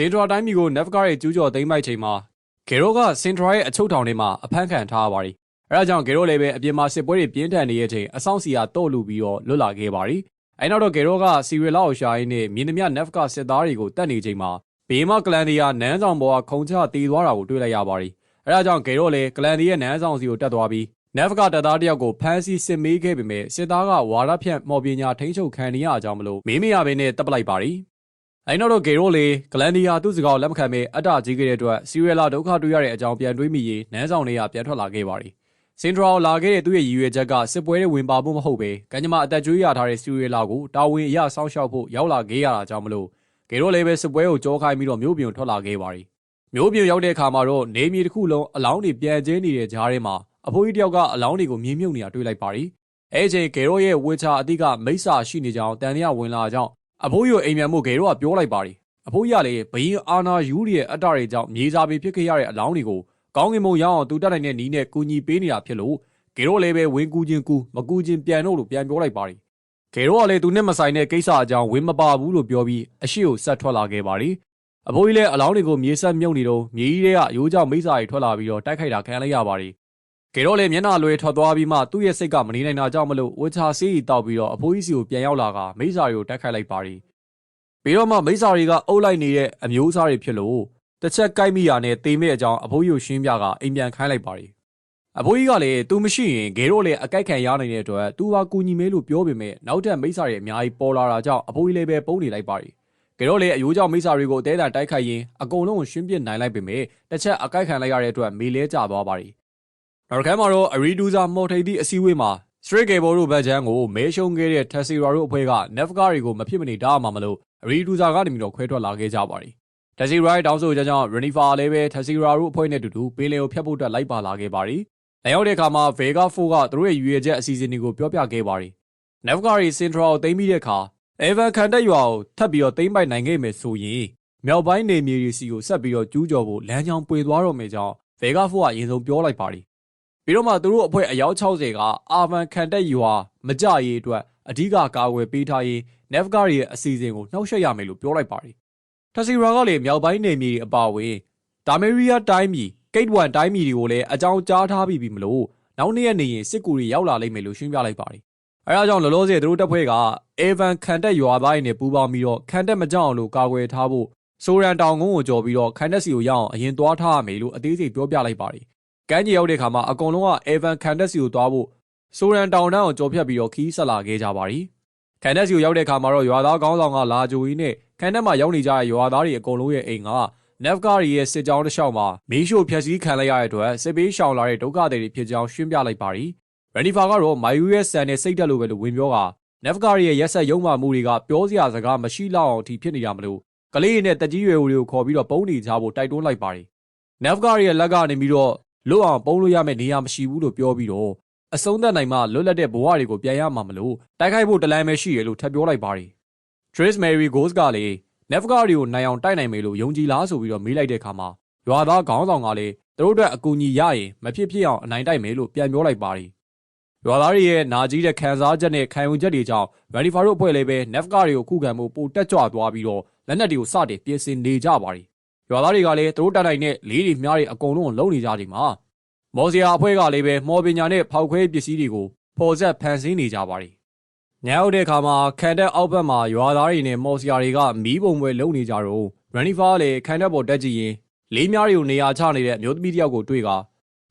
စင်ထရာတိုင်းပြည်ကိုနက်ဖကာရဲ့ကျူးကျော်သိမ်းပိုက်ချိန်မှာဂေရိုကစင်ထရာရဲ့အချုပ်ထောင်ထဲမှာအဖမ်းခံထားရပါတယ်။အဲဒါကြောင့်ဂေရိုလည်းပဲအပြင်မှာစစ်ပွဲတွေပြင်းထန်နေတဲ့အချိန်အဆောင်စီယာတော့လူပြီးတော့လွတ်လာခဲ့ပါတယ်။အဲနောက်တော့ဂေရိုကစီရီလာကိုရှာရင်းနဲ့မြင်းသမျှနက်ဖကာစစ်သားတွေကိုတတ်နေချိန်မှာဘေးမကလန်ဒီယာနန်းဆောင်ပေါ်ကခုံချတီးသွားတာကိုတွေ့လိုက်ရပါတယ်။အဲဒါကြောင့်ဂေရိုလည်းကလန်ဒီရဲ့နန်းဆောင်စီကိုတက်သွားပြီးနက်ဖကာတပ်သားတယောက်ကိုဖမ်းဆီးစစ်မေးခဲ့ပေမဲ့စစ်သားကဝါရဖြန့်မော်ပညာထိန်းချုပ်ခံနေရအကြောင်းမလို့မေးမရဘဲနဲ့တပ်ပလိုက်ပါတယ်။ အဲနောက်တော့ဂေရိုလေဂလန်ဒီယာသူ့စကားကိုလက်မခံဘဲအတ္တကြီးခဲ့တဲ့အတွက်စီရီလာဒုက္ခတွေ့ရတဲ့အကြောင်းပြန်တွေးမိရေးနန်းဆောင်တွေကပြန်ထွက်လာခဲ့ပါတယ်။စင်ထရာလာခဲ့တဲ့သူ့ရဲ့ရည်ရွယ်ချက်ကစစ်ပွဲတွေဝင်ပါဖို့မဟုတ်ပဲကံကြမ္မာအသက်ကျွေးရထားတဲ့စီရီလာကိုတာဝန်အရစောင့်ရှောက်ဖို့ရောက်လာခဲ့ရတာကြောင့်မလို့ဂေရိုလည်းပဲစစ်ပွဲကိုကြောခိုင်းပြီးတော့မြို့ပြင်ထွက်လာခဲ့ပါတယ်။မြို့ပြင်ရောက်တဲ့အခါမှာတော့နေမြေတစ်ခုလုံးအလောင်းတွေပြန်ကျင်းနေတဲ့ကြားထဲမှာအဖိုးကြီးတယောက်ကအလောင်းတွေကိုမြင်းမြုပ်နေတာတွေ့လိုက်ပါတယ်။အဲချိန်ဂေရိုရဲ့ဝေချာအတိကမိစ္ဆာရှိနေကြောင်းတန်တရားဝင်လာကြောင်း အဖိုးကြီးကိုအိမ်မြန်မှုဂေရိုကပြောလိုက်ပါတယ်။အဖိုးကြီးကလည်းဘရင်အာနာယူရီရဲ့အတ္တတွေကြောင့်မြေစာပေဖြစ်ခဲ့ရတဲ့အလောင်းတွေကိုကောင်းကင်ဘုံရောက်အောင်သူတက်နိုင်တဲ့နီးနဲ့ကူညီပေးနေတာဖြစ်လို့ဂေရိုလည်းပဲဝင်းကူချင်းကူမကူချင်းပြန်တော့လို့ပြန်ပြောလိုက်ပါတယ်။ဂေရိုကလည်းသူနဲ့မဆိုင်တဲ့ကိစ္စအကြောင်းဝင်းမပါဘူးလို့ပြောပြီးအရှိကိုဆက်ထွက်လာခဲ့ပါတယ်။အဖိုးကြီးလည်းအလောင်းတွေကိုမြေဆက်မြုပ်နေတော့မြေကြီးတွေကရိုးကြောင်မိစ္ဆာတွေထွက်လာပြီးတော့တိုက်ခိုက်တာခံလိုက်ရပါတယ်။ ကေတော့လေမျက်နှာလွယ်ထွက်သွားပြီးမှသူ့ရဲ့စိတ်ကမနေနိုင်တာကြောင့်မလို့ဝချာစီးရီတောက်ပြီးတော့အဖိုးကြီးစီကိုပြန်ရောက်လာကမိစ္ဆာတွေကိုတိုက်ခိုက်လိုက်ပါတယ်။ပြီးတော့မှမိစ္ဆာတွေကအုပ်လိုက်နေတဲ့အမျိုးအစားတွေဖြစ်လို့တစ်ချက်ကိုက်မိရနဲ့တေးမဲ့အကြောင်းအဖိုးကြီးကိုရှင်းပြကအိမ်ပြန်ခိုင်းလိုက်ပါတယ်။အဖိုးကြီးကလည်းသူမရှိရင်ဂေတော့လေအကိုက်ခံရနေတဲ့အတွက်သူကကူညီမဲလို့ပြောပေမဲ့နောက်ထပ်မိစ္ဆာတွေအများကြီးပေါ်လာတာကြောင့်အဖိုးကြီးလည်းပဲပုံနေလိုက်ပါတယ်။ကဲတော့လေအယိုးကြောင့်မိစ္ဆာတွေကိုအသေးအံတိုက်ခိုက်ရင်အကုန်လုံးကိုရှင်းပြနိုင်လိုက်ပေမဲ့တစ်ချက်အကိုက်ခံလိုက်ရတဲ့အတွက်မေလဲကျသွားပါတယ်။ နောက်တစ်ခါမှာတော့အရီဒူဇာမော်ထိတ်သည့်အစည်းအဝေးမှာစထရစ်ကေဘော်တို့ဘတ်ချန်ကိုမဲရှုံခဲ့တဲ့တက်စီရာတို့အဖွဲ့ကနက်ဖကာတွေကိုမဖြစ်မနေတားမှာမလို့အရီဒူဇာကနေပြီးတော့ခွဲထွက်လာခဲ့ကြပါတယ်။တက်စီရာရဲ့တောင်းဆိုချက်ကြောင့်ရနီဖာလည်းပဲတက်စီရာတို့အဖွဲ့နဲ့အတူတူပင်လယ်ကိုဖျက်ဖို့အတွက်လိုက်ပါလာခဲ့ပါတယ်။လက်ရောက်တဲ့အခါမှာဗေဂါဖိုကသူတို့ရဲ့ရွေချက်အစီအစဉ်တွေကိုပြောပြခဲ့ပါတယ်။နက်ဖကာရီစင်ထရာကိုသိမ်းပြီးတဲ့အခါအေဗန်ခံတက်ရွာကိုထပ်ပြီးတော့သိမ်းပိုက်နိုင်ခဲ့မယ်ဆိုရင်မြောက်ပိုင်းနေမြေရီစီကိုဆက်ပြီးတော့ကျူးကျော်ဖို့လမ်းကြောင်းပွေသွားတော့မယ်ကြောင်းဗေဂါဖိုကအရင်ဆုံးပြောလိုက်ပါတယ် ပြီးတော့မှသူတို့အဖွဲ့အယောက်60ကအာဗန်ခံတက်ရွာမကြရေးအတွက်အဓိကကာကွယ်ပေးထားရေး Navgar ရဲ့အစီအစဉ်ကိုနှောက်ယှက်ရမယ်လို့ပြောလိုက်ပါတယ်။ထစီရာကလည်းမြောက်ပိုင်းနေမြေတွေအပါအဝင်ဒါမေရီးယားတိုင်းပြည်ကိတ်ဝန်တိုင်းပြည်တွေကိုလည်းအကြောင်းကြားထားပြီးပြီမလို့နောက်နေ့ရက်နေရင်စစ်ကူတွေရောက်လာလိမ့်မယ်လို့ရှင်းပြလိုက်ပါတယ်။အဲဒါကြောင့်လောလောဆယ်သူတို့တပ်ဖွဲ့ကအေဗန်ခံတက်ရွာပိုင်းနဲ့ပူးပေါင်းပြီးတော့ခံတက်မကြောက်အောင်လို့ကာကွယ်ထားဖို့ဆိုရန်တောင်ကုန်းကိုကြော်ပြီးတော့ခံတက်စီကိုရအောင်အရင်သွားထားရမယ်လို့အသေးစိတ်ပြောပြလိုက်ပါတယ်။ ကမ်းခြေရောက်တဲ့အခါမှာအကုန်လုံးကအေဗန်ခံတက်စီကိုသွားဖို့ဆိုရန်တောင်တန်းကိုကြော်ဖြတ်ပြီးတော့ခီးဆက်လာခဲ့ကြပါတယ်။ခံတက်စီကိုရောက်တဲ့အခါမှာတော့ရွာသားကောင်းဆောင်ကလာကြိုကြီးနဲ့ခံတက်မှာရောက်နေကြတဲ့ရွာသားတွေအကုန်လုံးရဲ့အိမ်ကနက်ဖကာရီရဲ့စစ်ကြောင်းတစ်လျှောက်မှာမီးရှို့ဖျက်ဆီးခံလိုက်ရတဲ့အတွက်စစ်ပေးရှောင်လာတဲ့ဒုက္ခသည်တွေဖြစ်ကြောင်းရှင်းပြလိုက်ပါတယ်။ရန်နီဖာကတော့မိုင်ယူရဲ့ဆန်နဲ့စိတ်တက်လို့ပဲလို့ဝင်ပြောကနက်ဖကာရီရဲ့ရက်ဆက်ရုံမှမှုတွေကပြောစရာစကားမရှိလောက်အောင်အထိဖြစ်နေတာမလို့ကလေးတွေနဲ့တက်ကြီးရွယ်တွေကိုခေါ်ပြီးတော့ပုံးနေကြဖို့တိုက်တွန်းလိုက်ပါတယ်။နက်ဖကာရီရဲ့လက်ကနေပြီးတော့ လွတ်အောင်ပုံးလို့ရမယ့်နေရာမရှိဘူးလို့ပြောပြီးတော့အဆုံးသတ်နိုင်မှလွတ်လပ်တဲ့ဘဝတွေကိုပြန်ရမှာမလို့တိုက်ခိုက်ဖို့တလမ်းပဲရှိရလို့ထပ်ပြောလိုက်ပါတယ်။ Trace Mary Ghost ကလည်း Navgar တွေကိုနိုင်အောင်တိုက်နိုင်မယ်လို့ယုံကြည်လားဆိုပြီးတော့မေးလိုက်တဲ့အခါမှာရွာသားခေါင်းဆောင်ကလည်းသူတို့အတွက်အကူအညီရရင်မဖြစ်ဖြစ်အောင်အနိုင်တိုက်မယ်လို့ပြန်ပြောလိုက်ပါတယ်။ရွာသားတွေရဲ့နာကြီးတဲ့ခံစားချက်နဲ့ခံယူချက်တွေကြောင့် Vanifar တို့အဖွဲ့လည်းပဲ Navgar တွေကိုခုခံမှုပိုတက်ကြွသွားပြီးတော့လက်နက်တွေကိုစတင်ပြင်ဆင်နေကြပါတယ်။ ရွာသားတွေကလည်းသူတို့တိုက်နိုင်တဲ့လေးတွေမြားတွေအကုန်လုံးလုံးနေကြချိန်မှာမော်စီယာအဖွဲ့ကလည်းပဲမော်ပညာနဲ့ဖောက်ခွဲပစ္စည်းတွေကိုဖော်ဆက်ဖန်ဆင်းနေကြပါတယ်။ညရောက်တဲ့အခါမှာခံတက်အောက်ဘက်မှာရွာသားတွေနဲ့မော်စီယာတွေကမီးပုံပွဲလုံနေကြတော့ရန်နီဖာလည်းခံတက်ပေါ်တက်ကြည့်ရင်လေးများတွေကိုနေရာချနေတဲ့အမျိုးသမီးတယောက်ကိုတွေ့က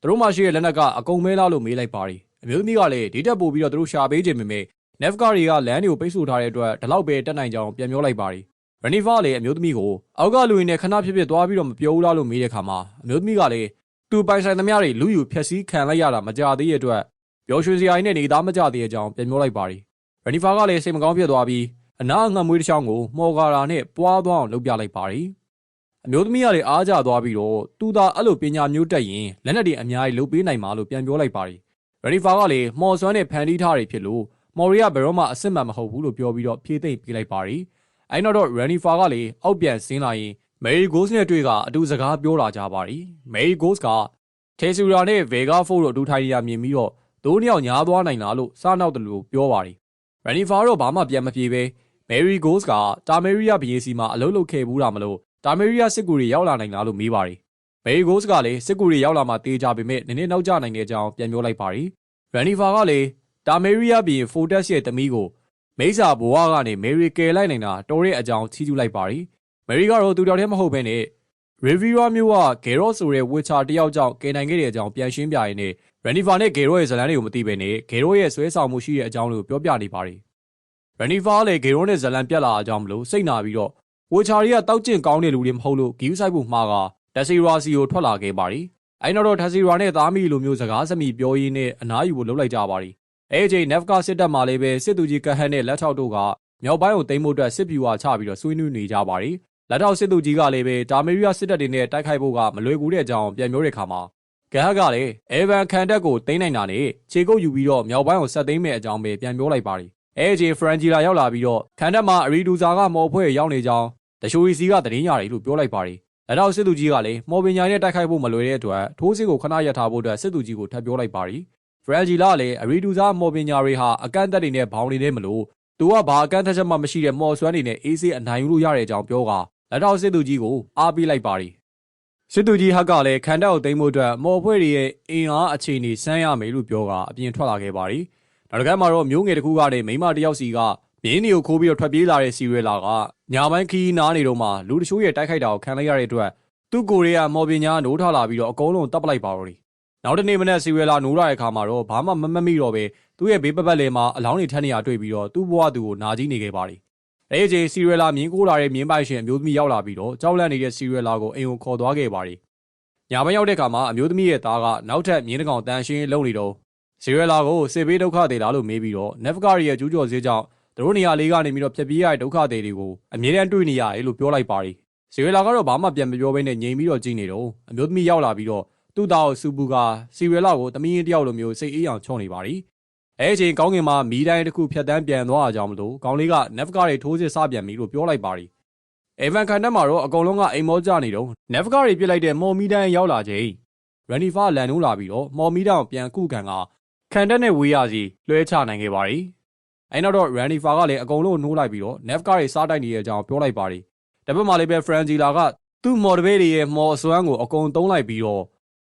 သူတို့မှရှိတဲ့လက်နက်ကအကုန်မဲလားလို့မေးလိုက်ပါတယ်။အမျိုးသမီးကလည်းဒီတက်ပို့ပြီးတော့သူတို့ရှာပေးခြင်းပေမဲ့ Navgar တွေကလမ်းတွေကိုပိတ်ဆို့ထားတဲ့အတွက်ဒီလောက်ပဲတက်နိုင်ကြအောင်ပြန်ပြောလိုက်ပါတယ်။ ရန်နီဖာလည်းအမျိုးသမီးကိုအောက်ကလူရင်းနဲ့ခဏဖြစ်ဖြစ်သွားပြီးတော့မပြောဘူးလားလို့မေးတဲ့အခါမှာအမျိုးသမီးကလည်းသူပိုင်ဆိုင်သမျှတွေလူယူဖျက်ဆီးခံလိုက်ရတာမကြသေးတဲ့အတွက်ပျော်ရွှင်စရာကြီးနဲ့နေသားမကြသေးတဲ့အကြောင်းပြန်ပြောလိုက်ပါတယ်။ရနီဖာကလည်းစိတ်မကောင်းဖြစ်သွားပြီးအနာအငတ်မွေးတစ်ချောင်းကိုမော်ဂါရာနဲ့ပွားသွားအောင်လုပ်ပြလိုက်ပါတယ်။အမျိုးသမီးကလည်းအားကြသွားပြီးတော့သူသာအဲ့လိုပညာမျိုးတက်ရင်လက်နက်တွေအများကြီးလုပ်ပေးနိုင်မှာလို့ပြန်ပြောလိုက်ပါတယ်။ရနီဖာကလည်းမော်ဆွမ်းနဲ့ဖန်တီးထားတွေဖြစ်လို့မော်ရီယာဘယ်တော့မှအစ်စ်မှန်မဟုတ်ဘူးလို့ပြောပြီးတော့ဖြေသိမ့်ပေးလိုက်ပါတယ်။ အဲ့နောက်တော့ရနီဖာကလည်းအောက်ပြန်ဆင်းလာရင်မေရီဂိုးစ်နဲ့တွေ့ကအတူစကားပြောလာကြပါတယ်။မေရီဂိုးစ်ကထေဆူရာနဲ့ဗေဂါဖိုးတို့အတူထိုင်ရမြင်ပြီးတော့ဒိုးနှစ်ယောက်ညားသွားနိုင်လားလို့စနောက်တယ်လို့ပြောပါတယ်။ရန်နီဖာတော့ဘာမှပြန်မပြေပဲမယ်ရီဂိုးစ်ကတာမေရီယာဘီယေစီမှာအလုပ်လုပ်ခဲ့ဘူးတာမလို့တာမေရီးယားစစ်ကူတွေရောက်လာနိုင်လားလို့မေးပါတယ်။ဘေဂိုးစ်ကလည်းစစ်ကူတွေရောက်လာမှတေးကြပေမဲ့နည်းနည်းနောက်ကျနိုင်တဲ့အကြောင်းပြန်ပြောလိုက်ပါတယ်။ရန်နီဖာကလည်းတာမေရီးယားပြင်ဖိုတက်စ်ရဲ့တမီးကို မိစာဘဝကနေမေရီကယ်လိုက်နိုင်တာတော်ရဲ့အကြောင်းချီးကျူးလိုက်ပါတယ်။မေရီကတော့သူတော်တည်းမဟုတ်ဘဲနဲ့ရီဗီရာမျိုးကဂေရော့ဆိုတဲ့ဝစ်ချာတယောက်ကြောင့်ကယ်နိုင်ခဲ့တဲ့အကြောင်းပြန်ရှင်းပြရင်းနဲ့ရန်နီဖာနဲ့ဂေရော့ရဲ့ဇလန်တွေကိုမသိဘဲနဲ့ဂေရော့ရဲ့ဆွဲဆောင်မှုရှိတဲ့အကြောင်းကိုပြောပြနေပါတယ်။ရန်နီဖာလည်းဂေရော့နဲ့ဇလန်ပြက်လာအကြောင်းမလို့စိတ်နာပြီးတော့ဝစ်ချာတွေကတောက်ကျင့်ကောင်းတဲ့လူတွေမဟုတ်လို့ဂီယူဆိုင်ဖို့မှားကဒက်စီရာစီကိုထွက်လာခဲ့ပါတယ်။အဲနောက်တော့ဒက်စီရာနဲ့သားမီလိုမျိုးစကားစမိပြောရင်းနဲ့အနားယူဖို့လှုပ်လိုက်ကြပါတယ်။ အဲအချိန်နက်ဖ်ကစစ်တပ်မှလည်းပဲစစ်သူကြီးကဟန်နဲ့လက်ထောက်တို့ကမြောက်ပိုင်းကိုသိမ်းဖို့အတွက်စစ်ပြူဝါချပြီးတော့ဆွေးနွေးနေကြပါတယ်။လက်ထောက်စစ်သူကြီးကလည်းပဲတာမေရီယာစစ်တပ်တွေနဲ့တိုက်ခိုက်ဖို့ကမလွယ်ကူတဲ့အကြောင်းပြန်ပြောတဲ့အခါမှာဂဟက်ကလည်းအေဗန်ခန်တက်ကိုသိမ်းနိုင်တာနဲ့ခြေကုပ်ယူပြီးတော့မြောက်ပိုင်းကိုဆက်သိမ်းမဲ့အကြောင်းပဲပြန်ပြောလိုက်ပါတယ်။အဲအချိန်ဖရန်ဂျီလာရောက်လာပြီးတော့ခန်တက်မှာအရီဒူဇာကမော်ဖွဲ့ရောက်နေကြောင်းတရှိုရီစီကတရင်ရတယ်လို့ပြောလိုက်ပါတယ်။လက်ထောက်စစ်သူကြီးကလည်းမော်ပင်ညာနဲ့တိုက်ခိုက်ဖို့မလွယ်တဲ့အတွက်ထိုးစစ်ကိုခဏရပ်ထားဖို့အတွက်စစ်သူကြီးကိုထပ်ပြောလိုက်ပါတယ်။ ဖရန်ဂျီလာလည်းအရီဒူဇာမော်ပင်ညာတွေဟာအကန့်အသတ်တွေနဲ့ဘောင်းတွေနဲ့မလို့သူကဘာအကန့်အသတ်ချက်မှမရှိတဲ့မော်ဆွမ်းတွေနဲ့အေးဆေးအနိုင်ယူလို့ရတဲ့အကြောင်းပြောကလက်ထောက်စစ်သူကြီးကိုအားပေးလိုက်ပါတယ်။စစ်သူကြီးဟက်ကလည်းခန်တက်ကိုသိမ်းဖို့အတွက်မော်ဖွဲ့တွေရဲ့အင်အားအခြေအနေစမ်းရမယ်လို့ပြောကအပြင်ထွက်လာခဲ့ပါတယ်။နောက်တစ်ခါမှာတော့မျိုးငယ်တစ်ခုကလည်းမိန်းမတစ်ယောက်စီကမြင်းတွေကိုခိုးပြီးတော့ထွက်ပြေးလာတဲ့စီရဲလာကညာပိုင်းခီးနားနေတော့မှလူတချို့ရဲ့တိုက်ခိုက်တာကိုခံလိုက်ရတဲ့အတွက်သူ့ကိုယ်ရေးကမော်ပင်ညာနိုးထလာပြီးတော့အကုန်လုံးတပ်ပလိုက်ပါတော့တယ်။ နောက်တနေ့မနေ့စီရဲလာနိုးရတဲ့အခါမှာတော့ဘာမှမမတ်မိတော့ပဲသူ့ရဲ့ဘေးပပတ်လေမှာအလောင်းတွေထက်နေရတွေ့ပြီးတော့သူ့ဘဝသူကိုနာကြီးနေခဲ့ပါတယ်။အဲဒီအချိန်စီရဲလာမြင်းကိုးလာတဲ့မြင်းပိုင်ရှင်အမျိုးသမီးရောက်လာပြီးတော့ကြောက်လန့်နေတဲ့စီရဲလာကိုအိမ်ကိုခေါ်သွားခဲ့ပါတယ်။ညာဘက်ရောက်တဲ့အခါမှာအမျိုးသမီးရဲ့သားကနောက်ထပ်မြင်းတစ်ကောင်တန်ရှင်းလုံနေတော့စီရဲလာကိုစေဘေးဒုက္ခတွေလားလို့မေးပြီးတော့နက်ဖကာရီရဲ့ကျူးကျော်စေးကြောင့်သူတို့နေရာလေးကနေပြီးတော့ဖြတ်ပြေးရတဲ့ဒုက္ခတွေတွေကိုအမြဲတမ်းတွေ့နေရတယ်လို့ပြောလိုက်ပါတယ်။စီရဲလာကတော့ဘာမှပြန်မပြောဘဲနဲ့ငြိမ်ပြီးတော့ကြည့်နေတော့အမျိုးသမီးရောက်လာပြီးတော့ သူ့သားကိုစူပူကစီရဲလာကိုတမီးရင်တယောက်လိုမျိုးစိတ်အေးအောင်ချုံနေပါတယ်။အဲအချိန်ကောင်းကင်မှာမီးတိုင်းတစ်ခုဖြတ်တန်းပြန်သွားအကြောင်းမလို့ကောင်းလေးကနက်ဖကာတွေထိုးစစ်စပြန်ပြီလို့ပြောလိုက်ပါတယ်။အေဗန်ကန်တက်မှာတော့အကုန်လုံးကအိမ်မောကြနေတော့နက်ဖကာတွေပြစ်လိုက်တဲ့မော်မီတိုင်းရောက်လာချိန်ရန်နီဖာလန်နိုးလာပြီးတော့မော်မီတိုင်းပြန်ကုကန်ကခံတက်နဲ့ဝေးရစီလွှဲချနိုင်ခဲ့ပါတယ်။အဲနောက်တော့ရန်နီဖာကလည်းအကုန်လုံးနှိုးလိုက်ပြီးတော့နက်ဖကာတွေစားတိုက်နေတဲ့အကြောင်းပြောလိုက်ပါတယ်။တပတ်မှလည်းပဲဖရန်ဂျီလာကသူ့မော်ဒဘေးတွေရဲ့မော်အစွမ်းကိုအကုန်သုံးလိုက်ပြီးတော့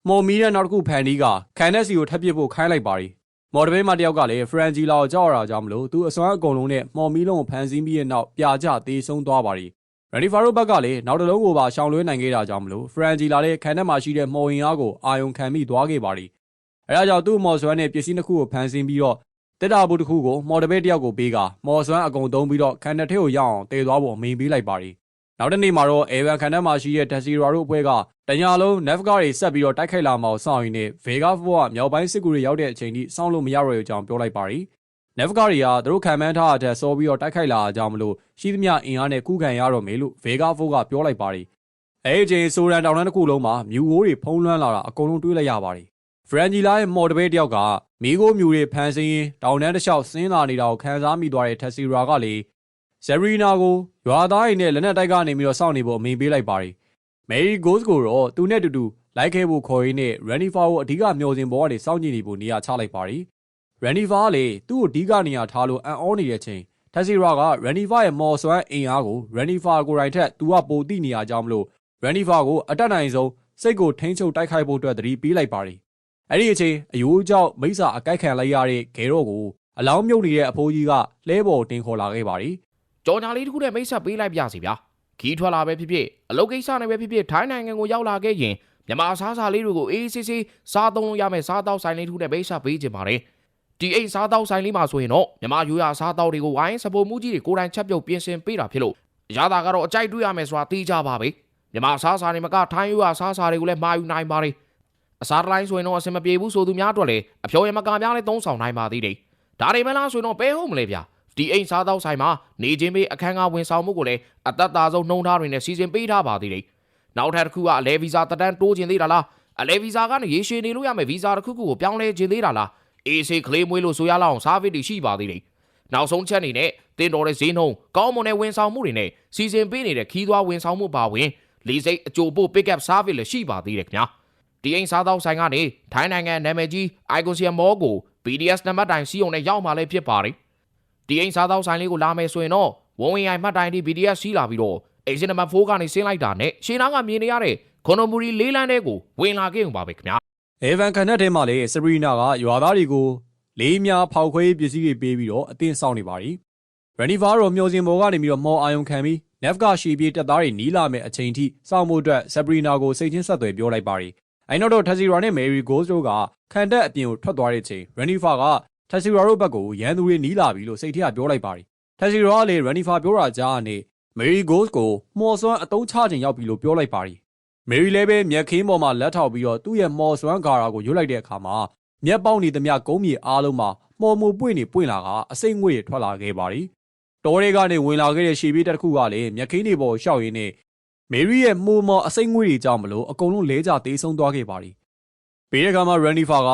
မော်မီတဲ့နောက်တစ်ခုဖန်ဒီကခံတက်စီကိုထပ်ပစ်ဖို့ခိုင်းလိုက်ပါတယ်။မော်ဒဘေးမတယောက်ကလည်းဖရန်ဂျီလာကိုကြောက်ရတာကြောင့်မလို့သူအစွမ်းအကုန်လုံးနဲ့မော်မီလုံးကိုဖန်ဆင်းပြီးတဲ့နောက်ပြာကျသေးဆုံးသွားပါတယ်။ရန်ဒီဖာရိုဘက်ကလည်းနောက်တစ်လုံးကိုပါရှောင်လွှဲနိုင်ခဲ့တာကြောင့်မလို့ဖရန်ဂျီလာလည်းခံတက်မှာရှိတဲ့မော်ရင်အားကိုအာယုံခံမိသွားခဲ့ပါတယ်။အဲဒါကြောင့်သူ့မော်စွမ်းနဲ့ပစ္စည်းတစ်ခုကိုဖန်ဆင်းပြီးတော့တက်တာဘူးတစ်ခုကိုမော်ဒဘေးတယောက်ကိုပေးကမော်စွမ်းအကုန်သုံးပြီးတော့ခံတက်ထဲကိုရောက်အောင်တည်သွားဖို့အမိန်ပေးလိုက်ပါတယ်။ နောက်တစ်နေ့မှာတော့အေဗန်ခံတက်မှာရှိတဲ့ဒက်စီရာတို့အဖွဲ့ကတညာလုံးနက်ဖကာတွေဆက်ပြီးတော့တိုက်ခိုက်လာမှောက်စောင့်ရင်းနဲ့ဗေဂါဖိုကမြောက်ပိုင်းစစ်ကူတွေရောက်တဲ့အချိန်ထိစောင့်လို့မရတော့တဲ့အကြောင်းပြောလိုက်ပါတယ်။နက်ဖကာတွေကသူတို့ခံမှန်းထားတဲ့အထက်စောပြီးတော့တိုက်ခိုက်လာအကြောင်းမလို့ရှိသမျှအင်အားနဲ့ကူးခံရတော့မယ်လို့ဗေဂါဖိုကပြောလိုက်ပါတယ်။အဲဒီအချိန်ဆိုရန်တောင်တန်းတစ်ခုလုံးမှာမြူဝိုးတွေဖုံးလွှမ်းလာတာအကုန်လုံးတွေးလိုက်ရပါတယ်။ဖရန်ဂျီလာရဲ့မော်ဒဘေးတယောက်ကမီဂိုမြူတွေဖန်ဆင်းရင်တောင်တန်းတစ်လျှောက်ဆင်းလာနေတာကိုခံစားမိသွားတဲ့တက်စီရာကလည်း ဇယ်ရီနာကိုရွာသားတွေနဲ့လက်နက်တိုက်ကနေပြီးတော့စောင့်နေဖို့အမိန်ပေးလိုက်ပါတယ်။မယ်ရီဂိုးစ်ကိုတော့သူနဲ့တူတူလိုက်ခဲ့ဖို့ခေါ်ရင်းနဲ့ရန်နီဖာကိုအဓိကမျှော်စင်ပေါ်ကနေစောင့်ကြည့်နေဖို့နေရာချလိုက်ပါတယ်။ရန်နီဖာကလည်းသူ့ကိုအဓိကနေရာထားလို့အန်အောနေတဲ့အချိန်တက်စီရာကရန်နီဖာရဲ့မော်ဆွမ်းအင်အားကိုရန်နီဖာကိုယ်တိုင်ထက်သူကပိုတိနေရကြောင်းမလို့ရန်နီဖာကိုအတက်နိုင်ဆုံးစိတ်ကိုထိန်းချုပ်တိုက်ခိုက်ဖို့အတွက်တတိပေးလိုက်ပါတယ်။အဲ့ဒီအချိန်အယိုးကြောင့်မိစ္ဆာအကိုက်ခံလိုက်ရတဲ့ဂဲတော့ကိုအလောင်းမြုပ်နေတဲ့အဖိုးကြီးကလဲပေါ်တင်ခေါ်လာခဲ့ပါတယ်။ ကြော်ညာလေးတစ်ခုနဲ့မိတ်ဆက်ပေးလိုက်ပြစီဗျာခီးထွက်လာပဲဖြစ်ဖြစ်အလုပ်ကိစ္စနဲ့ပဲဖြစ်ဖြစ်ထိုင်းနိုင်ငံကိုရောက်လာခဲ့ရင်မြန်မာစားစာလေးတွေကိုအေးအေးဆေးဆေးစားသုံးလို့ရမယ်စားတောက်ဆိုင်လေးတစ်ခုနဲ့မိတ်ဆက်ပေးခြင်းပါတယ်ဒီအိမ်စားတောက်ဆိုင်လေးမှာဆိုရင်တော့မြန်မာရိုးရာစားတောက်တွေကိုဝိုင်းစပိုမှုကြီးတွေကိုယ်တိုင်ချက်ပြုတ်ပြင်ဆင်ပေးတာဖြစ်လို့ရတာကတော့အကြိုက်တွေ့ရမယ်ဆိုတာသိကြပါပဲမြန်မာစားစာတွေမကထိုင်းရိုးရာစားစာတွေကိုလည်းမှာယူနိုင်ပါတယ်အစားတိုင်းဆိုရင်တော့အဆင်မပြေဘူးဆိုသူများအတွက်လည်းအဖြော်ရမကများလည်းသုံးဆောင်နိုင်ပါသေးတယ်ဒါတွေမလားဆိုရင်တော့ဘဲဟုတ်မလဲဗျာ ဒီအိမ်စားသောက်ဆိုင်မှာနေချင်းပေးအခန်းကဝန်ဆောင်မှုကိုလည်းအသက်သာဆုံးနှုံထားတွေနဲ့စီစဉ်ပေးထားပါသေးတယ်။နောက်ထပ်တစ်ခုကအလဲဗီဇာတက်တန်းတိုးခြင်းသေးတာလား။အလဲဗီဇာကနေရေရှည်နေလို့ရမယ်ဗီဇာတစ်ခုခုကိုပြောင်းလဲခြင်းသေးတာလား။အေးဆေးကလေးမွေးလို့ဆိုရလောက်အောင်စားဗစ်တွေရှိပါသေးတယ်။နောက်ဆုံးချက်အနေနဲ့တင်တော်တဲ့ဈေးနှုန်းကောင်းမွန်တဲ့ဝန်ဆောင်မှုတွေနဲ့စီစဉ်ပေးနေတဲ့ခီးသွွားဝန်ဆောင်မှုပါဝင်လေးစိတ်အကြိုပို့ pick up service လည်းရှိပါသေးတယ်ခင်ဗျာ။ဒီအိမ်စားသောက်ဆိုင်ကနေထိုင်းနိုင်ငံနာမည်ကြီး Iconium Mall ကို BDS နံပါတ်တိုင်စီးုံနဲ့ရောက်มาလည်းဖြစ်ပါတယ်။ ဒီအိမ်စားသောက်ဆိုင်လေးကိုလာမယ်ဆိုရင်တော့ဝုံဝင်ရိုင်မှတ်တိုင်ဒီ BDS စီးလာပြီးတော့အိမ်ရှင်နံပါတ်4ကနေဆင်းလိုက်တာနဲ့ရှင်းနာကမြင်နေရတဲ့ခွန်တော်မူရီလေးလန်းတဲ့ကိုဝင်လာခဲ့ုံပါပဲခင်ဗျာအေဗန်ကန်နက်ထဲမှာလည်းစပရီနာကရွာသားတွေကိုလေးများဖောက်ခွဲရေးပစ္စည်းတွေပေးပြီးတော့အတင်းဆောင်နေပါ ड़ी ရန်နီဖာရောမျောစင်ဘော်ကနေပြီးတော့မော်အာယုံခံပြီးနက်ဖ်ကရှီပြေးတက်သားတွေနီးလာမဲ့အချိန်ထိစောင့်မှုအတွက်စပရီနာကိုစိတ်ချင်းဆက်သွယ်ပြောလိုက်ပါ ड़ी အဲနောက်တော့ထက်စီရာနဲ့မယ်ရီဂိုးစ်တို့ကခံတက်အပြင်ကိုထွက်သွားတဲ့အချိန်ရန်နီဖာက ထက်စီရာတို့ဘက်ကိုရန်သူတွေနီးလာပြီလို့စိတ်ထဲကပြောလိုက်ပါ ड़ी ထက်စီရာကလည်းရန်နီဖာပြောတာကြားကနေမယ်ရီဂိုးစ်ကိုမော်ဆွမ်းအတုံးချခြင်းရောက်ပြီလို့ပြောလိုက်ပါ ड़ी မေရီလည်းပဲမျက်ခင်းပေါ်မှာလက်ထောက်ပြီးတော့သူ့ရဲ့မော်ဆွမ်းဂါရာကိုရွတ်လိုက်တဲ့အခါမှာမျက်ပေါက်နေသမျှကုန်းမြေအားလုံးမှာမော်မူပွင့်နေပွင့်လာကအစိမ့်ငွေ့တွေထွက်လာခဲ့ပါသည်။တော်တွေကနေဝင်လာခဲ့တဲ့ရှေးပြေးတစ်ခုကလည်းမျက်ခင်းတွေပေါ်ရှောက်ရင်းနဲ့မေရီရဲ့မှုမော်အစိမ့်ငွေ့တွေကြောင့်မလို့အကုန်လုံးလဲကျသေးဆုံးသွားခဲ့ပါသည်။ပြီးတဲ့အခါမှာရန်နီဖာက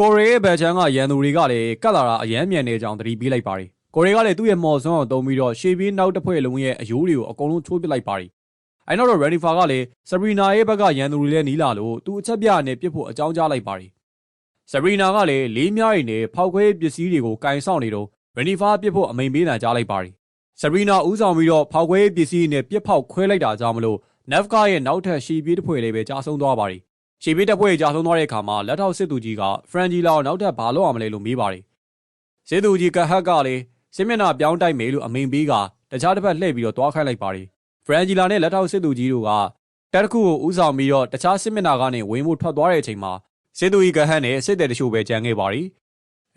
ကိုရီးရဲ့ဘက်ချန်ကရန်သူတွေကလည်းကတ်လာတာအယမ်းမြန်နေကြောင်းသတိပေးလိုက်ပါသည်။ကိုရီးကလည်းသူ့ရဲ့မော်ဆွမ်းကိုတုံးပြီးတော့ရှေးပြေးနောက်တစ်ဖွဲ့လုံးရဲ့အယိုးတွေကိုအကုန်လုံးချိုးပစ်လိုက်ပါသည်။အဲနောက်တော့ရန်နီဖာကလည်းစပရီနာရဲ့ဘက်ကရန်သူတွေလည်းနီးလာလို့သူအချက်ပြနဲ့ပြစ်ဖို့အကြောင်းကြားလိုက်ပါသည်။စပရီနာကလည်းလေးမြားရည်နဲ့ဖောက်ခွဲပစ္စည်းတွေကိုကင်ဆောင်နေတော့ရန်နီဖာပြစ်ဖို့အမိန်ပေးတန်ကြားလိုက်ပါသည်။စပရီနာဦးဆောင်ပြီးတော့ဖောက်ခွဲပစ္စည်းနဲ့ပြစ်ဖောက်ခွဲလိုက်တာကြောင့်မလို့နက်ဖ်ကာရဲ့နောက်ထပ်ရှီပြေးတစ်ဖွဲ့လေးပဲကြာဆုံးသွားပါသည်။ ရှီပြေးတစ်ဖွဲ့ကြာဆုံးသွားတဲ့အခါမှာလက်ထောက်စစ်သူကြီးကဖရန်ဂျီလာကိုနောက်ထပ်ဘာလုပ်အောင်မလဲလို့မေးပါသည်။စစ်သူကြီးကဟက်ကလည်းစစ်မျက်နှာပြောင်းတိုက်မယ်လို့အမိန်ပေးကတခြားတစ်ဖက်လှည့်ပြီးတော့တွားခိုင်းလိုက်ပါသည်။ဖရန်ဂျီလာနဲ့လက်ထောက်စစ်သူကြီးတို့ကတက်တစ်ခုကိုဥဆောင်ပြီးတော့တခြားစစ်မျက်နှာကနေဝင်မှုထွက်သွားတဲ့အချိန်မှာစစ်သူကြီးကဟန်နဲ့စစ်တဲ့တချို့ပဲကြံခဲ့ပါရီ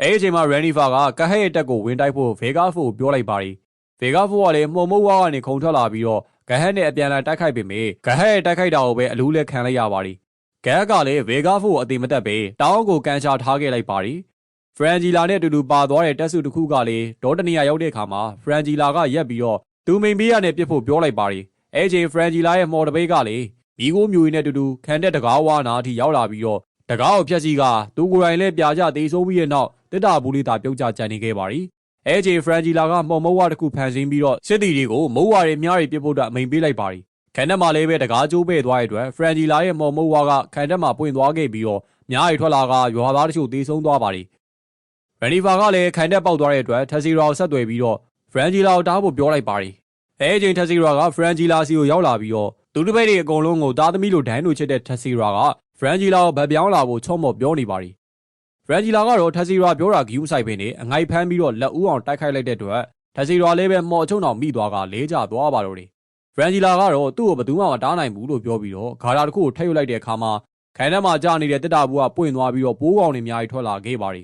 အဲဒီအချိန်မှာရန်နီဖာကကဟက်ရဲ့တက်ကိုဝင်တိုက်ဖို့ဗေဂါဖိုကိုပြောလိုက်ပါရီဗေဂါဖိုကလည်းမှုံမုတ်ဝါကနေခုန်ထွက်လာပြီးတော့ကဟက်နဲ့အပြန်အလှန်တိုက်ခိုက်ပေမဲ့ကဟက်ရဲ့တိုက်ခိုက်တာကိုပဲအလူးလဲခံလိုက်ရပါရီက ဟက်ကလည်းဗေဂါဖိုကိုအတိမတက်ပဲတောင်းကိုကန်ချထားခဲ့လိုက်ပါရီဖရန်ဂျီလာနဲ့အတူတူပါသွားတဲ့တက်စုတစ်ခုကလည်းဒေါ်တနီယာရောက်တဲ့အခါမှာဖရန်ဂျီလာကရက်ပြီးတော့သူမိန်ပေးရနဲ့ပြစ်ဖို့ပြောလိုက်ပါရီအဲချိန်ဖရန်ဂျီလာရဲ့မော်တပိတ်ကလေမိကိုမျိုးရင်းနဲ့တူတူခံတဲ့တကားဝါနာအထိရောက်လာပြီးတော့တကားကိုဖျက်စီကသူကိုယ်တိုင်လည်းပြာကျသေးဆုံးပြီးတဲ့နောက်တစ်တာဘူးလေးသာပြုတ်ကျကြံနေခဲ့ပါရီအဲချိန်ဖရန်ဂျီလာကမော်မုတ်ဝါတစ်ခုဖန်ဆင်းပြီးတော့စစ်တီတွေကိုမုတ်ဝါတွေမြားတွေပြစ်ဖို့အတွက်အမိန်ပေးလိုက်ပါရီ ခံတက်မှာလည်းပဲတကားကျိုးပဲ့သွားတဲ့အတွက်ဖရန်ဂျီလာရဲ့မော်မုတ်ဝါကခံတက်မှာပွင့်သွားခဲ့ပြီးတော့မြားတွေထွက်လာကရွာသားတချို့သေးဆုံးသွားပါရီရန်နီဖာကလည်းခံတက်ပေါက်သွားတဲ့အတွက်ထက်စီရာကိုဆက်သွယ်ပြီးတော့ဖရန်ဂျီလာကိုတားဖို့ပြောလိုက်ပါရီအဲအချိန်ထက်စီရာကဖရန်ဂျီလာစီကိုရောက်လာပြီးတော့သူတို့ဘက်တွေအကုန်လုံးကိုတားသမီလိုဒိုင်းလိုချစ်တဲ့ထက်စီရာကဖရန်ဂျီလာကိုဗတ်ပြောင်းလာဖို့ချုံ့မော်ပြောနေပါရီဖရန်ဂျီလာကတော့ထက်စီရာပြောတာဂီယူဆိုင်ပင်နေအငိုက်ဖမ်းပြီးတော့လက်ဦးအောင်တိုက်ခိုက်လိုက်တဲ့အတွက်ထက်စီရာလည်းပဲမော်ချုံအောင်မိသွားကလေးကျသွားပါတော့တယ် ဖရန်ဂျီလာကတော့သူ့ကိုဘယ်သူမှမတားနိုင်ဘူးလို့ပြောပြီးတော့ဂါရာတစ်ခုကိုထည့်ယူလိုက်တဲ့အခါမှာခိုင်ထဲမှာကြာနေတဲ့တစ်တာဘူးကပွင့်သွားပြီးတော့ပိုးကောင်တွေအများကြီးထွက်လာခဲ့ပါရီ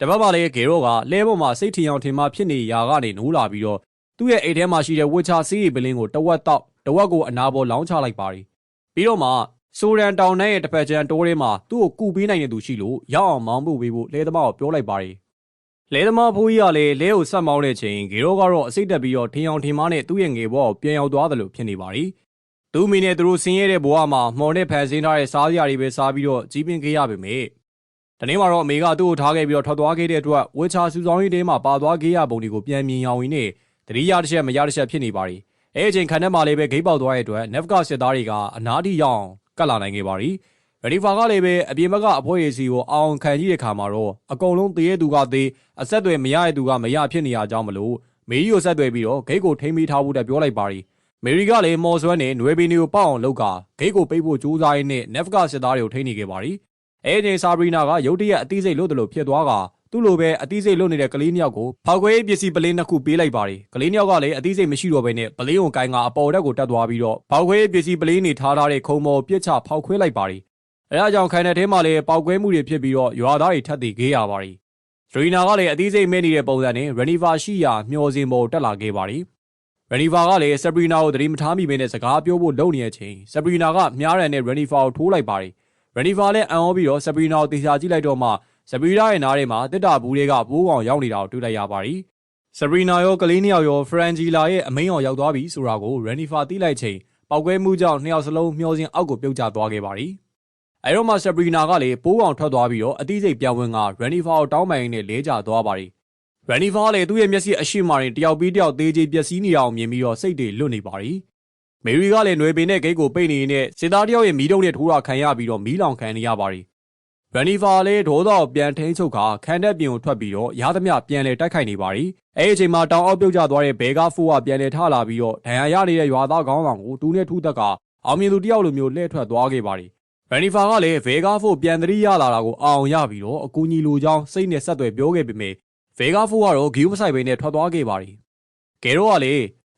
တပတ်မှလည်းဂေရောကလဲပေါ်မှာစိတ်ထင်အောင်ထင်မှဖြစ်နေရာကနေနိုးလာပြီးတော့သူ့ရဲ့အိတ်ထဲမှာရှိတဲ့ဝစ်ချာစီးရီပလင်းကိုတဝက်တော့တဝက်ကိုအနာပေါ်လောင်းချလိုက်ပါရီပြီးတော့မှဆိုရန်တောင်နဲ့ရဲ့တစ်ဖက်ချန်တိုးထဲမှာသူ့ကိုကူပေးနိုင်တဲ့သူရှိလို့ရအောင်မောင်းဖို့ပေးဖို့လဲသမားကိုပြောလိုက်ပါရီ လဲသမားဖိုးကြီးကလည်းလဲကိုဆက်မောင်းတဲ့ချိန်ဂေရောကတော့အစိတ်တက်ပြီးတော့ထင်အောင်ထင်မှနဲ့သူ့ရဲ့ငေဘောကိုပြန်ရောက်သွားတယ်လို့ဖြစ်နေပါရီသူမိနဲ့သူတို့ဆင်းရဲတဲ့ဘဝမှာမော်နဲ့ဖန်ဆင်းထားတဲ့စားစရာတွေပဲစားပြီးတော့ကြီးပင်ခဲ့ရပါမယ်တနေ့မှာတော့အမေကသူ့ကိုထားခဲ့ပြီးတော့ထွက်သွားခဲ့တဲ့အတွက်ဝေချာစူဆောင်းရေးတဲမှာပါသွားခဲ့ရပုံတွေကိုပြန်မြင်ရောင်ရင်းနဲ့တတိယတစ်ချက်မရတစ်ချက်ဖြစ်နေပါရီအဲအချိန်ခန်းထဲမှာလည်းပဲဂိတ်ပေါက်သွားတဲ့အတွက်နက်ဖကစစ်သားတွေကအနားထိရောက်အောင်ကတ်လာနိုင်ခဲ့ပါရီ ရဒီဖာကလည်းပဲအပြင်ဘက်ကအဖွဲရည်စီကိုအောင်ခံကြည့်တဲ့ခါမှာတော့အကုန်လုံးသေရသူကသေအဆက်တွေမရတဲ့သူကမရဖြစ်နေရကြောင်းမလို့မေကြီးကိုဆက်သွယ်ပြီးတော့ဂိတ်ကိုထိမ့်မိထားဖို့တက်ပြောလိုက်ပါရီမေရီကလည်းမော်ဆွဲနဲ့နွေဘီနီကိုပေါက်အောင်လုပ်ကဂိတ်ကိုပိတ်ဖို့ကြိုးစားရင်းနဲ့နက်ဖကစစ်သားတွေကိုထိန်းနေခဲ့ပါရီအဲအချိန်ဆာဘရီနာကရုတ်တရက်အသိစိတ်လို့တယ်လို့ဖြစ်သွားကသူ့လိုပဲအသိစိတ်လွတ်နေတဲ့ကလေးနှစ်ယောက်ကိုဖောက်ခွဲပစ္စည်းပလင်းနှစ်ခုပေးလိုက်ပါတယ်ကလေးနှစ်ယောက်ကလည်းအသိစိတ်မရှိတော့ဘဲနဲ့ပလင်းကိုကိုင်းကအပေါ်တက်ကိုတက်သွားပြီးတော့ဖောက်ခွဲပစ္စည်းပလင်းတွေထားထားတဲ့ခုံမော်ပြစ်ချဖောက်ခွဲလိုက်ပါတယ် အဲဒါကြောင့်ခိုင်တဲ့ထဲမှာလည်းပောက်ကွဲမှုတွေဖြစ်ပြီးတော့ရွာသားတွေထပ်တည်ခဲ့ရပါတယ်ဒရီနာကလည်းအသိစိတ်မဲ့နေတဲ့ပုံစံနဲ့ရနီဗာရှိရာမျောစင်ပေါ်တက်လာခဲ့ပါတယ်ရနီဗာကလည်းဆပ်ပရီနာကိုသတိမထားမိဘဲနဲ့စကားပြောဖို့လုပ်နေတဲ့အချိန်ဆပ်ပရီနာကမြားရန်နဲ့ရနီဗာကိုထိုးလိုက်ပါတယ်ရနီဗာလည်းအံ့ဩပြီးတော့ဆပ်ပရီနာကိုတေချာကြည့်လိုက်တော့မှဆပရီနာရဲ့နားထဲမှာတစ်တာဘူးတွေကပိုးကောင်ရောက်နေတာကိုတွေ့လိုက်ရပါတယ်။ဆပရီနာရောကလေးနှစ်ယောက်ရောဖရန်ဂျီလာရဲ့အမိန်အောင်ရောက်သွားပြီဆိုတာကိုရန်နီဖာသိလိုက်ချိန်ပောက်ကွဲမှုကြောင့်နှစ်ယောက်စလုံးမျောစင်အောက်ကိုပြုတ်ကျသွားခဲ့ပါတယ်။ အဲတော့မှဆပရီနာကလည်းပိုးကောင်ထွက်သွားပြီးတော့အတိစိတ်ပြောင်းဝင်ကရန်နီဖာကိုတောင်းပန်ရင်းနဲ့လဲကျသွားပါတယ်။ရန်နီဖာလည်းသူ့ရဲ့မျက်စိအရှိမာရင်တယောက်ပြီးတယောက်သေးချေပျက်စီးနေအောင်မြင်ပြီးတော့စိတ်တွေလွတ်နေပါတယ်။မေရီကလည်းຫນွေပင်နဲ့ဂိတ်ကိုပိတ်နေနေတဲ့စစ်သားတယောက်ရဲ့မီးတုံးနဲ့ထိုးတာခံရပြီးတော့မီးလောင်ခံနေရပါတယ်ရန်နီဖာလည်းဒေါသကိုပြန်ထိန်ချုပ်ခါခန်တက်ပြင်ကိုထွက်ပြီးတော့ရသမျှပြန်လဲတိုက်ခိုက်နေပါရီအဲဒီအချိန်မှာတောင်အောက်ပြုတ်ကျသွားတဲ့ဘေကာဖိုးကပြန်လဲထလာပြီးတော့ဒဏ်ရာရနေတဲ့ရွာသားကောင်းဆောင်ကိုတူးနဲ့ထူးသက်ကအောင်မြင်သူတယောက်လိုမျိုးလှည့်ထွက်သွားခဲ့ပါရီ ရန်နီဖာကလည်းဗေဂါဖိုးပြန်သတိရလာတာကိုအောင်ရပြီးတော့အကူကြီးလိုချောင်းစိတ်နဲ့ဆက်သွယ်ပြောခဲ့ပေမဲ့ဗေဂါဖိုးကတော့ဂီယူမဆိုင်ဘဲနဲ့ထွက်သွားခဲ့ပါရီကဲတော့ကလေ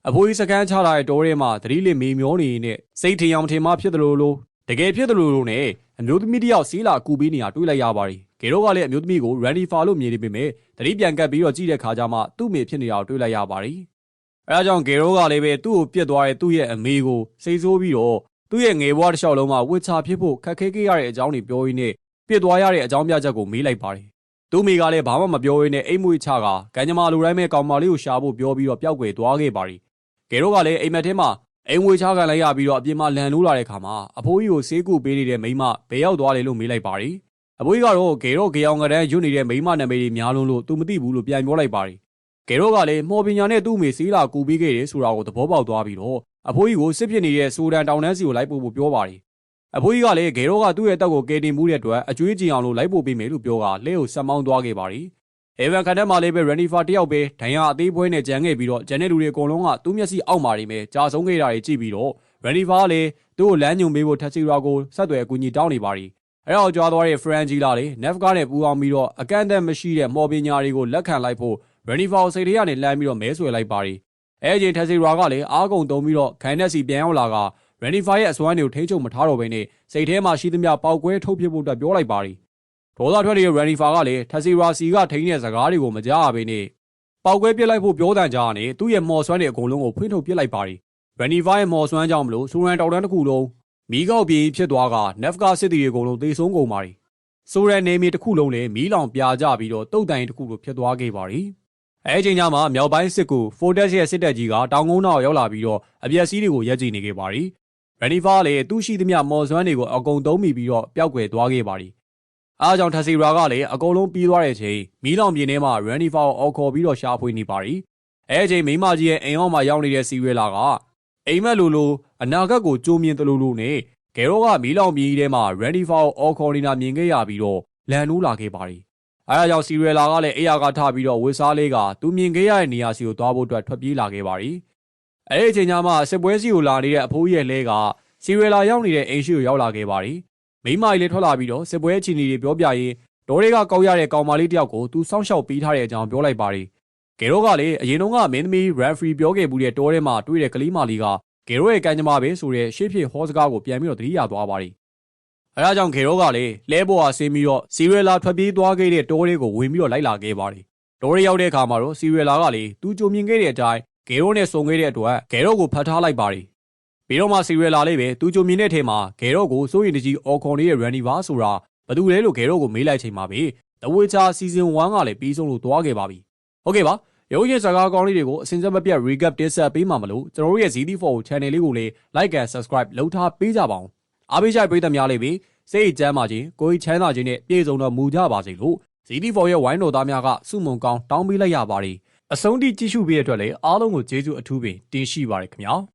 အဖိုးကြီးစကန်ချလာတဲ့တိုးထဲမှာသတိလစ်မေမျောနေနေစိတ်ထင်အောင်ထင်မှဖြစ်တယ်လို့လို့တကယ်ဖြစ်တယ်လို့လို့နဲ့အမျိုးသမီးတယောက်စီးလာကူပေးနေတာတွေ့လိုက်ရပါတယ်။ဂေရိုကလည်းအမျိုးသမီးကိုရန်ဒီဖာလို့မြင်နေပေမဲ့သတိပြန်ကပ်ပြီးတော့ကြည့်တဲ့ခါကျမှသူ့မိဖြစ်နေတာကိုတွေ့လိုက်ရပါတယ်။အဲဒါကြောင့်ဂေရိုကလည်းပဲသူ့ကိုပြစ်သွားတဲ့သူ့ရဲ့အမေကိုစိတ်ဆိုးပြီးတော့ သူ့ရဲ့ငယ်ဘွားတစ်လျှောက်လုံးမှာဝစ်ချဖြစ်ဖို့ခက်ခဲခဲ့ရတဲ့အကြောင်းတွေပြောရင်းနဲ့ပြစ်သွားရတဲ့အကြောင်းပြချက်ကိုမေးလိုက်ပါတယ်။သူ့မိကလည်းဘာမှမပြောရင်းနဲ့အိမ်မွေးချကကံကြမ္မာလူတိုင်းပဲကောင်မလေးကိုရှာဖို့ပြောပြီးတော့ပျောက်ကွယ်သွားခဲ့ပါတယ်။ဂေရိုကလည်းအိမ်မက်ထဲမှာအိမ်ဝေချခံလိုက်ရပြီးတော့အပြင်မှာလန်နိုးလာတဲ့ခါမှာအဖိုးကြီးကိုဆေးကုပေးနေတဲ့မိန်းမဘယ်ရောက်သွားလဲလို့မေးလိုက်ပါတယ်။အဖိုးကြီးကတော့ဂေရော့ဂေအောင်ကတန်းရွတ်နေတဲ့မိန်းမနာမည်တွေများလုံးလို့သူမသိဘူးလို့ပြန်ပြောလိုက်ပါတယ်။ဂေရော့ကလည်းမော်ပညာနဲ့သူ့မိဆေးလာကူပေးခဲ့တယ်ဆိုတာကိုသဘောပေါက်သွားပြီးတော့ အဖိုးကြီးကိုစစ်ဖြစ်နေတဲ့ဆိုဒန်တောင်တန်းစီကိုလိုက်ပို့ဖို့ပြောပါတယ်။အဖိုးကြီးကလည်းဂေရော့ကသူ့ရဲ့တက်ကိုကယ်တင်မှုတဲ့အတွက်အကျွေးကြင်အောင်လို့လိုက်ပို့ပေးမယ်လို့ပြောကလက်ကိုဆက်မောင်းသွားခဲ့ပါတယ်။အေဗန်ခန်တက်မှာလည်းပဲရန်နီဖာတယောက်ပဲဒဏ်ရာအသေးပွဲနဲ့ကြံခဲ့ပြီးတော့ဂျန်တဲ့လူတွေအကုန်လုံးကသူ့မျက်စိအောက်မှာနေမယ်ကြာဆုံးခဲ့တာတွေကြည့်ပြီးတော့ရန်နီဖာကလည်းသူ့ကိုလမ်းညွန်ပေးဖို့ထက်စီရာကိုဆက်သွယ်အကူအညီတောင်းနေပါရီအဲ့တော့ကြွားသွားတဲ့ဖရန်ဂျီလာလေနက်ဖကားနဲ့ပူအောင်ပြီးတော့အကန့်အသတ်မရှိတဲ့မော်ပညာတွေကိုလက်ခံလိုက်ဖို့ရန်နီဖာကိုစိတ်ထဲကနေလှမ်းပြီးတော့မဲဆွဲလိုက်ပါရီ အဲ့ဒီထက်စီရာကလည်းအားကုန်တုံးပြီးတော့ခိုင်နက်စီပြန်ရောက်လာကရန်နီဖာရဲ့အစွမ်းတွေကိုထိ ंछ ုံမထားတော့ဘဲနဲ့စိတ်ထဲမှာရှိသမျှပေါက်ကွဲထုတ်ပြဖို့အတွက်ပြောလိုက်ပါရီဒေါသထွက်တဲ့ရန်နီဖာကလည်းထက်စီရာစီကထိန်းတဲ့စကားတွေကိုမကြားရဘဲနဲ့ပေါက်ကွဲပြစ်လိုက်ဖို့ပြောတန်ကြကနေသူ့ရဲ့မော်ဆွမ်းတွေအကုန်လုံးကိုဖွင့်ထုတ်ပြစ်လိုက်ပါရီရန်နီဖာရဲ့မော်ဆွမ်းကြောင့်မလို့စူရန်တောက်တန်းတစ်ခုလုံးမီးကောက်ပြေးဖြစ်သွားကနက်ဖကာစစ်တီတွေအကုန်လုံးသေဆုံးကုန်ပါရီဆိုရန်နေမီတစ်ခုလုံးလည်းမီးလောင်ပြာကျပြီးတော့တုတ်တိုင်တစ်ခုလိုဖြစ်သွားခဲ့ပါရီ အဲအချိန်ကျမှမြောက်ပိုင်းစစ်ကူဖိုတက်ရဲ့စစ်တပ်ကြီးကတောင်ကုန်းနောက်ရောက်လာပြီးတော့အပြက်စီးတွေကိုရက်ကြည့်နေခဲ့ပါရီရန်နီဖာလည်းသူ့ရှိသမျှမော်ဆွမ်းတွေကိုအကုန်သုံးမိပြီးတော့ပျောက်ကွယ်သွားခဲ့ပါရီအားကြောင့်ထက်စီရာကလည်းအကုန်လုံးပြီးသွားတဲ့အချိန်မီးလောင်ပြင်းထဲမှာရန်နီဖာကိုအော်ခေါ်ပြီးတော့ရှာဖွေနေပါရီအဲအချိန်မိမကြီးရဲ့အိမ်အောင်မှာရောက်နေတဲ့စီရဲလာကအိမ်မက်လိုလိုအနာဂတ်ကိုကြိုးမြင်တလူလူနဲ့ဂဲရောကမီးလောင်မြည်ထဲမှာရန်ဒီဖာကိုအော်ခေါ်နေတာမြင်ခဲ့ရပြီးတော့လန်နိုးလာခဲ့ပါရီ အဲဒါကြောင့်စီရဲလာကလည်းအိယာကထပြီးတော့ဝစ်စားလေးကသူမြင်ခဲ့ရတဲ့နေရာစီကိုသွားဖို့အတွက်ထွက်ပြေးလာခဲ့ပါရီအဲဒီအချိန်ကျမှစစ်ပွဲစီကိုလာနေတဲ့အဖိုးရဲ့လဲကစီရဲလာရောက်နေတဲ့အိမ်ရှိကိုရောက်လာခဲ့ပါရီမိမကြီးလည်းထွက်လာပြီးတော့စစ်ပွဲအချိန်ကြီးတွေပြောပြရင်းဒေါ်တွေကကောက်ရတဲ့ကောင်မလေးတယောက်ကိုသူစောင့်ရှောက်ပေးထားတဲ့အကြောင်းပြောလိုက်ပါရီဂေရိုကလည်းအရင်တုန်းကမင်းသမီး referee ပြောခဲ့မှုတဲ့တောထဲမှာတွေ့တဲ့ကလေးမလေးကဂေရိုရဲ့ကံကြမ္မာပဲဆိုတဲ့ရှေ့ဖြစ်ဟောစကားကိုပြန်ပြီးတော့သတိရသွားပါတယ်။ အဲဒါကြောင့်ဂေရိုကလည်းလဲဘော်ဟာဆင်းပြီးတော့စီရီလာထွက်ပြေးသွားခဲ့တဲ့တောတွေကိုဝင်ပြီးတော့လိုက်လာခဲ့ပါတယ်။တောတွေရောက်တဲ့အခါမှာတော့စီရီလာကလည်းသူကြုံမြင်ခဲ့တဲ့အတိုင်းဂေရိုနဲ့ဆုံခဲ့တဲ့အတွက်ဂေရိုကိုဖတ်ထားလိုက်ပါတယ်။ပြီးတော့မှစီရီလာလေးပဲသူကြုံမြင်တဲ့အထက်မှာဂေရိုကိုစိုးရင်တကြီးအော်ခွန်လေးရဲ့ Randy ပါဆိုတာဘယ်သူလဲလို့ဂေရိုကိုမေးလိုက်ချိန်မှာပဲ The Witcher Season 1ကလည်းပြီးဆုံးလို့သွားခဲ့ပါပြီ။ဟုတ်ကဲ့ပါရုပ်ရှင်စကားကောင်းလေးတွေကိုအစဉ်ဆက်မပြတ် recap တင်ဆက်ပေးမှာမလို့ကျွန်တော်တို့ရဲ့ ZD4 channel လေးကိုလည်း like and subscribe လုပ်ထားပေးကြပါအောင် အားပေးကြပေးသမျှလေးပဲစိတ်ကြမ်းပါခြင်းကိုယ်ချမ်းသာခြင်းနဲ့ပြည့်စုံတော်မူကြပါစေလို့ ZD4 ရဲ့ဝိုင်းတော်သားများကစုမုံကောင်းတောင်းပေးလိုက်ရပါတယ်အဆုံးထိကြည့်ရှုပေးတဲ့အတွက်လည်းအားလုံးကိုကျေးဇူးအထူးပင်တင်ရှိပါရခင်ဗျာ